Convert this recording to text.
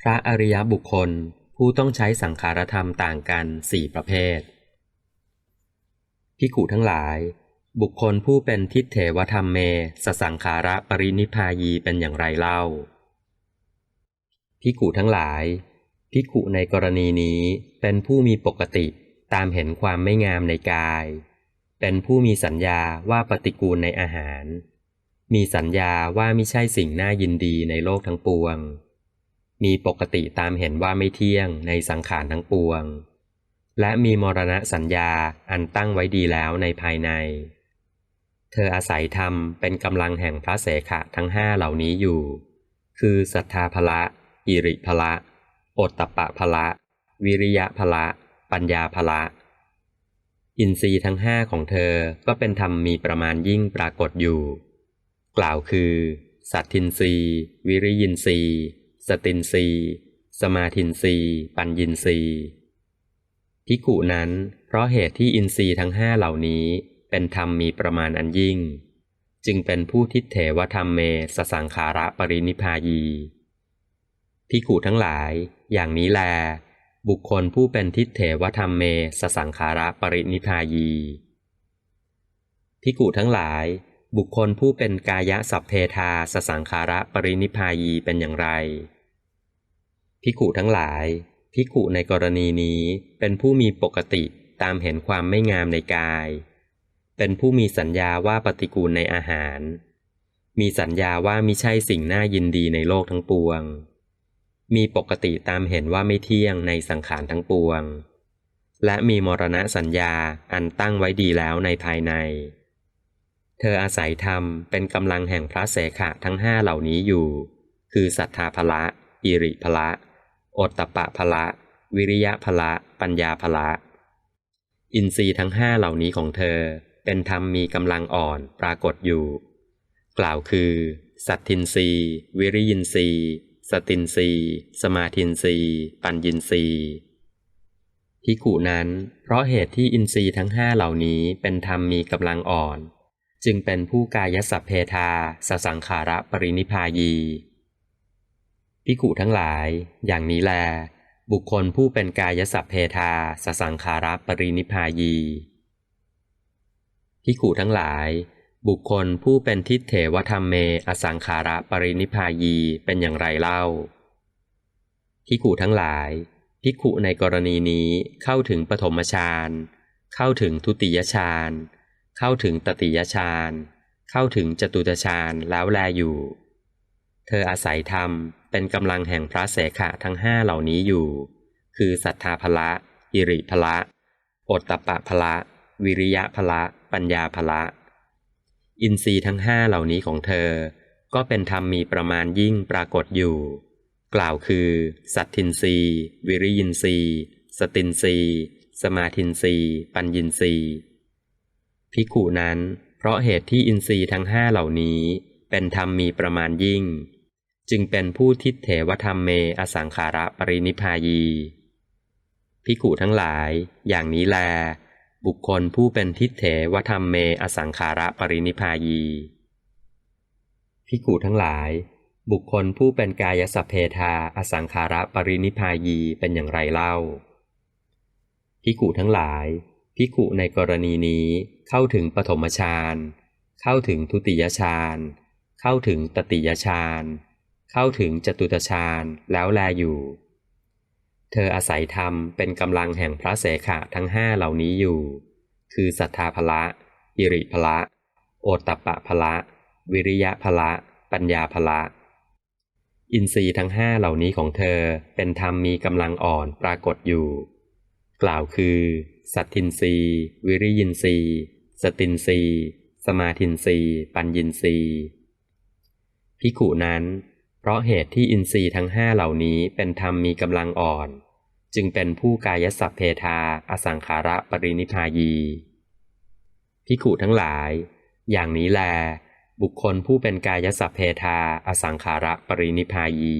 พระอริยบุคคลผู้ต้องใช้สังขารธรรมต่างกันสี่ประเภทพิขุทั้งหลาย บุคคลผู้เป็นทิฏเถวธรรมเมสสังขาระปรินิพพายีเป็นอย่างไรเล่าพิขุทั้งหลายพิขุในกรณีนี้เป็นผู้มีปกติตามเห็นความไม่งามในกาย เป็นผู้มีสัญญาว่าปฏิกูลในอาหาร มีสัญญาว่าไม่ใช่สิ่งน่ายินดีในโลกทั้งปวง มีปกติตามเห็นว่าไม่เที่ยงในสังขารทั้งปวง และมีมรณะสัญญาอันตั้งไว้ดีแล้วในภายใน เธออาศัยธรรมเป็นกำลังแห่งพระเสขะทั้งห้าเหล่านี้อยู่ คือศรัทธาภละ อิริภละอตตปปะภละ วิริยะภละ ปัญญาภละ อินทรีย์ทั้งห้าของเธอก็เป็นธรรมมีประมาณยิ่งปรากฏอยู่ กล่าวคือ สัตทินรีวิริยินรี สตินรีสมาทินรีปัญญินรีพิกุนั้น เพราะเหตุที่อินทรีย์ทั้งห้าเหล่านี้ เป็นธรรมมีประมาณอันยิ่ง จึงเป็นผู้ทิฏเถวธรรมเมสสังขาระปรินิพพายีพิกุทั้งหลาย อย่างนี้แล บุคคลผู้เป็นทิฏเถวธรรมเมสสังขาระปรินิพพายีพิกุทั้งหลาย บุคคลผู้เป็นกายสัพเพทาสสังขาระปรินิพพายีเป็นอย่างไร พิกุทั้งหลายพิกุในกรณีนี้เป็นผู้มีปกติตามเห็นความไม่งามในกาย เป็นผู้มีสัญญาว่าปฏิกูลในอาหาร มีสัญญาว่ามิใช่สิ่งน่ายินดีในโลกทั้งปวง มีปกติตามเห็นว่าไม่เที่ยงในสังขารทั้งปวง และมีมรณะสัญญาอันตั้งไว้ดีแล้วในภายใน เธออาศัยธรรมเป็นกำลังแห่งพระเสขะทั้งห้าเหล่านี้อยู่ คือศรัทธาภละอิริภละ โอตตปปะภละ วิริยะภละ ปัญญาภละ อินทรีย์ทั้งห้าเหล่านี้ของเธอ เป็นธรรมมีกำลังอ่อนปรากฏอยู่ กล่าวคือ สัตทินรีวิริยินรีสตินรีสมาทินรีปัญญินรีพิขุนั้น เพราะเหตุที่อินทรีย์ทั้งห้าเหล่านี้เป็นธรรมมีกำลังอ่อน จึงเป็นผู้กายสัพเพทาสสังขาระปรินิพพายี พิขุทั้งหลาย อย่างนี้แล บุคคลผู้เป็นกายสัพเพทาสสังขาระปรินิพพายีพิขุทั้งหลาย บุคคลผู้เป็นทิฏเถวธรรมเม อสังขาระปรินิพพายีเป็นอย่างไรเล่าพิขุทั้งหลายพิขุในกรณีนี้เข้าถึงปฐมฌานเข้าถึงทุติยฌานเข้าถึงตติยฌานเข้าถึงจตุตฌานแล้วแลอยู่ เธออาศัยธรรมเป็นกำลังแห่งพระเสขะทั้งห้าเหล่านี้อยู่ คือศรัทธาภละ อิริภละอตตปปะภละ วิริยะภละ ปัญญาภละ อินทรีย์ทั้งห้าเหล่านี้ของเธอ ก็เป็นธรรมมีประมาณยิ่งปรากฏอยู่ กล่าวคือ สัตทินรีวิริยินรีสตินรีสมาทินรีปัญญินรีพิกุนั้น เพราะเหตุที่อินทรีย์ทั้งห้าเหล่านี้ เป็นธรรมมีประมาณยิ่ง จึงเป็นผู้ทิฏเถวธรรมเมอสังขาระปรินิพายี พิกุทั้งหลาย อย่างนี้แล บุคคลผู้เป็นทิฏเถวธรรมเมอสังขาระปรินิพายี พิกุทั้งหลาย บุคคลผู้เป็นกายสัพเพทาอสังขาระปรินิพายีเป็นอย่างไรเล่า พิกุทั้งหลาย พิกุในกรณีนี้เข้าถึงปฐมฌานเข้าถึงทุติยฌานเข้าถึงตติยฌาน เข้าถึงจตุตฌานแล้วแลอยู่ เธออาศัยธรรมเป็นกำลังแห่งพระเสขะทั้งห้าเหล่านี้อยู่ คือศรัทธาภละ อิริภละ โอตตปะภละ วิริยะภละ ปัญญาภละ อินทรีย์ทั้งห้าเหล่านี้ของเธอเป็นธรรมมีกำลังอ่อนปรากฏอยู่ กล่าวคือ สัตทินรีวิริยินรีสตินรีสมาทินรีปัญญินรีพิขุนั้น เพราะเหตุที่อินทรีย์ทั้งห้าเหล่านี้เป็นธรรมมีกำลังอ่อน จึงเป็นผู้กายสัพเพทา อสังขาระปรินิพายีพิขุทั้งหลาย อย่างนี้แล บุคคลผู้เป็นกายสัพเพทา อสังขาระปรินิพายี